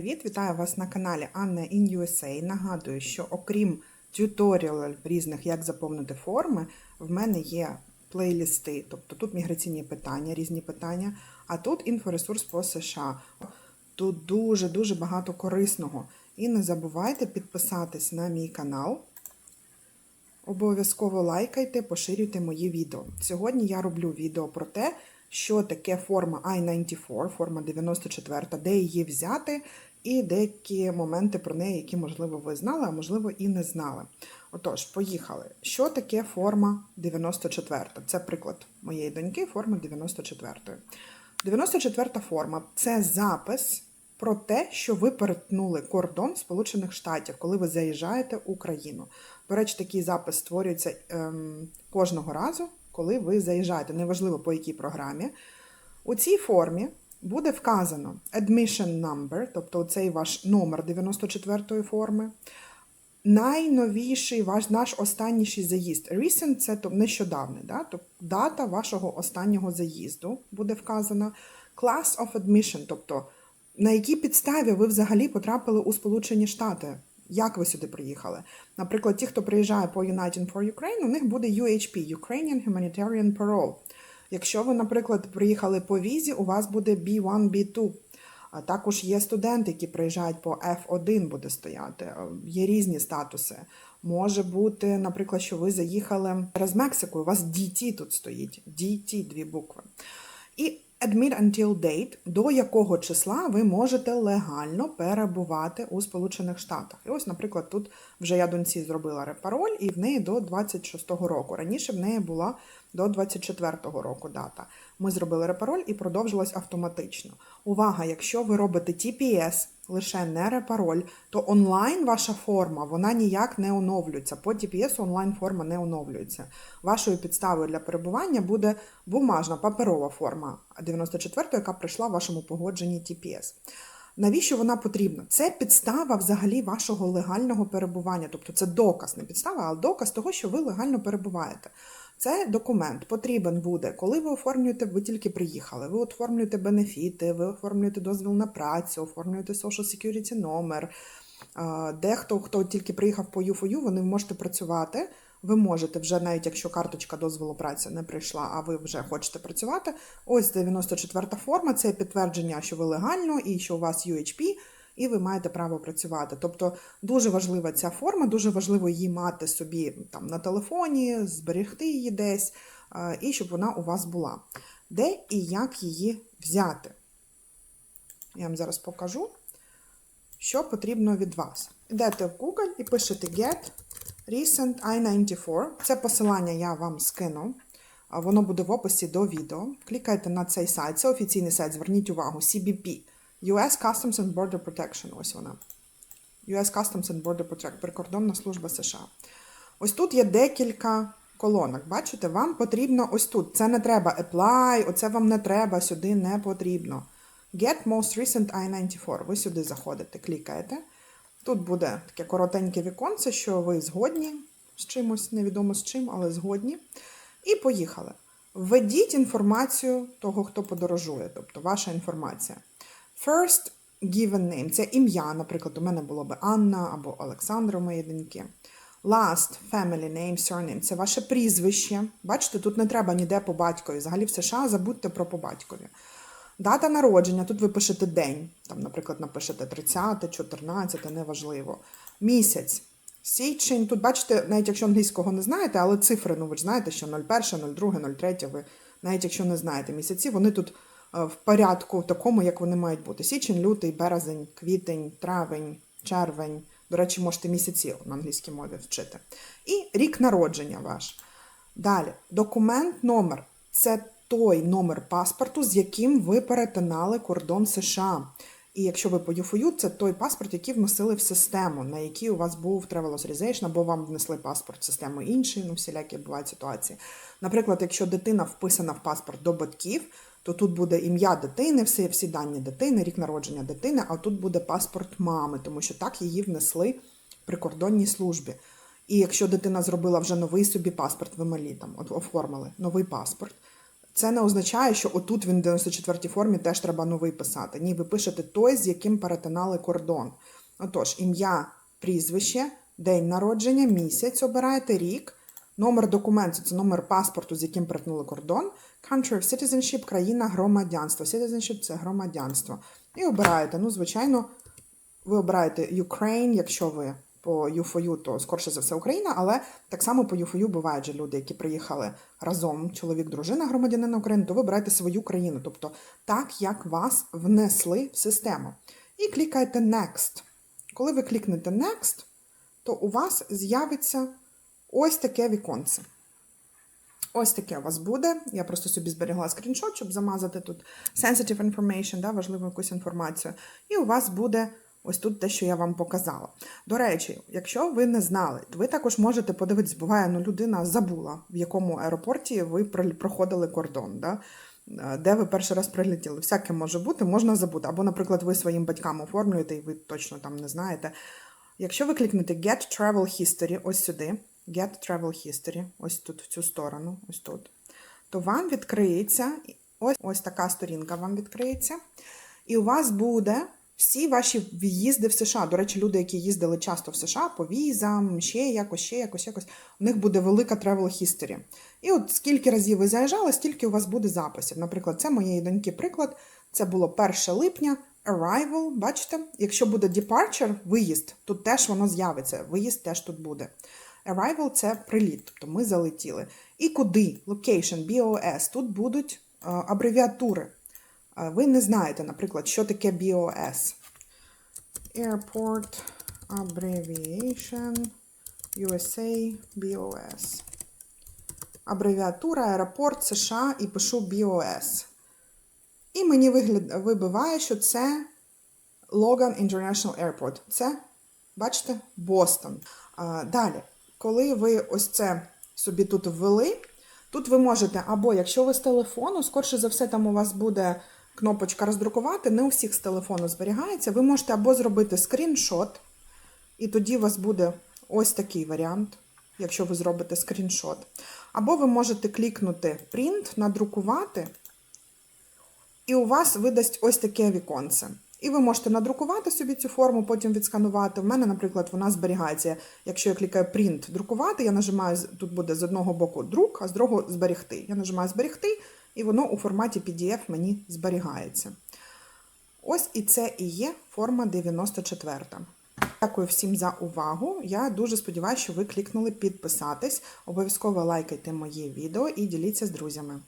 Привіт, вітаю вас на каналі Анна in USA. Нагадую, що окрім тюторіалів різних, як заповнити форми, в мене є плейлісти, тобто тут міграційні питання, різні питання, а тут інфоресурс по США. Тут дуже-дуже багато корисного. І не забувайте підписатись на мій канал. Обов'язково лайкайте, поширюйте мої відео. Сьогодні я роблю відео про те, що таке форма I-94, форма 94, де її взяти, і деякі моменти про неї, які, можливо, ви знали, а можливо, і не знали. Отож, поїхали. Що таке форма 94? Це приклад моєї доньки, форми 94. 94 форма це запис про те, що ви перетнули кордон Сполучених Штатів, коли ви заїжджаєте в Україну. До речі, такий запис створюється ем, кожного разу, коли ви заїжджаєте, неважливо по якій програмі. У цій формі буде вказано admission number, тобто цей ваш номер 94 форми. Найновіший ваш наш останніший заїзд. Recent – це то- нещодавний, да? тобто дата вашого останнього заїзду буде вказана. Class of admission, тобто на якій підставі ви взагалі потрапили у Сполучені Штати. Як ви сюди приїхали? Наприклад, ті, хто приїжджає по United for Ukraine, у них буде UHP Ukrainian Humanitarian Parole. Якщо ви, наприклад, приїхали по візі, у вас буде B1, B2. А також є студенти, які приїжджають по F1, буде стояти. Е, Є різні статуси. Може бути, наприклад, що ви заїхали через Мексику, у вас DT тут стоїть. DT, дві букви. І admit until date, до якого числа ви можете легально перебувати у Сполучених Штатах. І ось, наприклад, тут вже я доньці зробила репароль, і в неї до 26-го року. Раніше в неї була до 24-го року дата. Ми зробили репароль і продовжилось автоматично. Увага, якщо ви робите TPS, лише не репароль, то онлайн ваша форма вона ніяк не оновлюється. По DPS онлайн форма не оновлюється. Вашою підставою для перебування буде бумажна паперова форма 94, яка прийшла в вашому погодженні TPS. Навіщо вона потрібна? Це підстава взагалі вашого легального перебування. Тобто це доказ, не підстава, а доказ того, що ви легально перебуваєте. Це документ потрібен буде, коли ви оформлюєте, ви тільки приїхали, ви оформлюєте бенефіти, ви оформлюєте дозвіл на працю, оформлюєте social security номер. Дехто, хто тільки приїхав по U4U, вони можете працювати. Ви можете вже, навіть якщо карточка дозволу праці не прийшла, а ви вже хочете працювати. Ось 94 форма це підтвердження, що ви легально і що у вас UHP, і ви маєте право працювати. Тобто дуже важлива ця форма, дуже важливо її мати собі там на телефоні, зберегти її десь, і щоб вона у вас була. Де і як її взяти? Я вам зараз покажу, що потрібно від вас. Йдете в Google і пишете Get Recent I-94. Це посилання я вам скину. Воно буде в описі до відео. Клікайте на цей сайт. Це офіційний сайт, зверніть увагу, CBP. US Customs and Border Protection. Ось вона. US Customs and Border Protection. Прикордонна служба США. Ось тут є декілька колонок. Бачите, вам потрібно ось тут. Це не треба apply, оце вам не треба, сюди не потрібно. Get most recent I-94. Ви сюди заходите, клікаєте. Тут буде таке коротеньке віконце, що ви згодні з чимось, невідомо з чим, але згодні. І поїхали. Введіть інформацію того, хто подорожує, тобто ваша інформація. First given name це ім'я, наприклад, у мене було би Анна або Олександра, у моєї доньки. Last family name, surname це ваше прізвище. Бачите, тут не треба ніде по батькові. Взагалі в США забудьте про по батькові. Дата народження, тут ви пишете день, там, наприклад, напишете 30, 14, неважливо. Місяць. Січень, тут бачите, навіть якщо англійського не знаєте, але цифри, ну ви ж знаєте, що 01, 02, 03, ви навіть якщо не знаєте місяці, вони тут е, в порядку такому, як вони мають бути. Січень, лютий, березень, квітень, травень, червень. До речі, можете місяці на англійській мові вчити. І рік народження ваш. Далі, документ номер це той номер паспорту, з яким ви перетинали кордон США. І якщо ви по ЮФОЮ, це той паспорт, який вносили в систему, на який у вас був travel authorization, або вам внесли паспорт в систему інший, ну всілякі бувають ситуації. Наприклад, якщо дитина вписана в паспорт до батьків, то тут буде ім'я дитини, всі, всі дані дитини, рік народження дитини, а тут буде паспорт мами, тому що так її внесли в прикордонній службі. І якщо дитина зробила вже новий собі паспорт, ви малі там оформили новий паспорт, це не означає, що отут він в 94-й формі теж треба новий писати. Ні, ви пишете той, з яким перетинали кордон. Отож, ім'я, прізвище, день народження, місяць обираєте, рік, номер документу це номер паспорту, з яким перетнули кордон, country of citizenship, країна громадянства. Citizenship – це громадянство. І обираєте, ну, звичайно, ви обираєте Ukraine, якщо ви по ЮФОЮ, то скорше за все Україна, але так само по ЮФОЮ бувають же люди, які приїхали разом, чоловік, дружина, громадянина України, то ви обираєте свою країну, тобто так, як вас внесли в систему. І клікаєте Next. Коли ви клікнете Next, то у вас з'явиться ось таке віконце. Ось таке у вас буде. Я просто собі зберігла скріншот, щоб замазати тут sensitive information, да, важливу якусь інформацію. І у вас буде ось тут те, що я вам показала. До речі, якщо ви не знали, то ви також можете подивитись, буває, ну людина забула, в якому аеропорті ви проходили кордон. Да? Е, Де ви перший раз прилетіли? Всяке може бути, можна забути. Або, наприклад, ви своїм батькам оформлюєте, і ви точно там не знаєте. Якщо ви клікнете Get Travel History, ось сюди, Get Travel History, ось тут, в цю сторону, ось тут, то вам відкриється ось, ось така сторінка вам відкриється. І у вас буде всі ваші в'їзди в США. До речі, люди, які їздили часто в США по візам, ще якось, ще якось, якось, у них буде велика travel history. І от скільки разів ви заїжджали, стільки у вас буде записів. Наприклад, це моєї доньки приклад. Це було 1 липня, arrival, бачите? Якщо буде departure, виїзд, тут теж воно з'явиться. Виїзд теж тут буде. Arrival – це приліт, тобто ми залетіли. І куди? Location, BOS. Тут будуть е, абревіатури. Ви не знаєте, наприклад, що таке BOS. Airport Abbreviation USA BOS. Абревіатура аеропорт США і пишу BOS. І мені вигляд, вибиває, що це Logan International Airport. Це, бачите, Бостон. Далі, коли ви ось це собі тут ввели, тут ви можете, або якщо ви з телефону, скорше за все, там у вас буде кнопочка роздрукувати, не у всіх з телефону зберігається. Ви можете або зробити скріншот, і тоді у вас буде ось такий варіант, якщо ви зробите скріншот. Або ви можете клікнути Print, надрукувати, і у вас видасть ось таке віконце. І ви можете надрукувати собі цю форму, потім відсканувати. У мене, наприклад, вона зберігається. Якщо я клікаю Print друкувати, я нажимаю, тут буде з одного боку друк, а з другого зберегти. Я нажимаю зберегти, і воно у форматі PDF мені зберігається. Ось і це і є форма 94. Дякую всім за увагу. Я дуже сподіваюся, що ви клікнули підписатись. Обов'язково лайкайте мої відео і діліться з друзями.